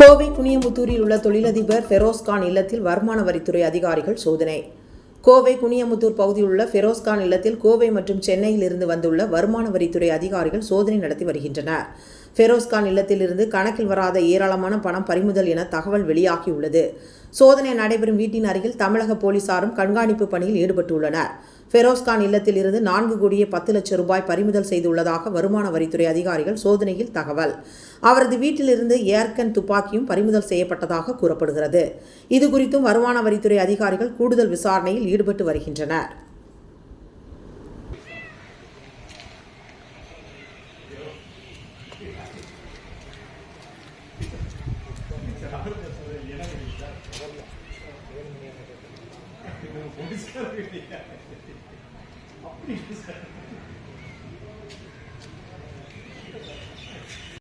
கோவை குனியமுத்தூரில் உள்ள தொழிலதிபர் ஃபெரோஸ்கான் இல்லத்தில் வருமான வரித்துறை அதிகாரிகள் சோதனை. கோவை குனியமுத்தூர் பகுதியில் உள்ள ஃபெரோஸ்கான் இல்லத்தில் கோவை மற்றும் சென்னையில் இருந்து வந்துள்ள வருமான வரித்துறை அதிகாரிகள் சோதனை நடத்தி வருகின்றனர். ஃபெரோஸ்கான் இல்லத்திலிருந்து கணக்கில் வராத ஏராளமான பணம் பறிமுதல் என தகவல் வெளியாகியுள்ளது. சோதனை நடைபெறும் வீட்டின் அருகில் தமிழக போலீசாரும் கண்காணிப்பு பணியில் ஈடுபட்டுள்ளனர். ஃபெரோஸ்கான் இல்லத்தில் இருந்து நான்கு கோடியே பத்து லட்சம் ரூபாய் பறிமுதல் செய்துள்ளதாக வருமான வரித்துறை அதிகாரிகள் சோதனையில் தகவல். அவரது வீட்டிலிருந்து ஏர்கன் துப்பாக்கியும் பறிமுதல் செய்யப்பட்டதாக கூறப்படுகிறது. இது குறித்தும் வருமான வரித்துறை அதிகாரிகள் கூடுதல் விசாரணையில் ஈடுபட்டு வருகின்றனர். அப்படி இல்லை சார்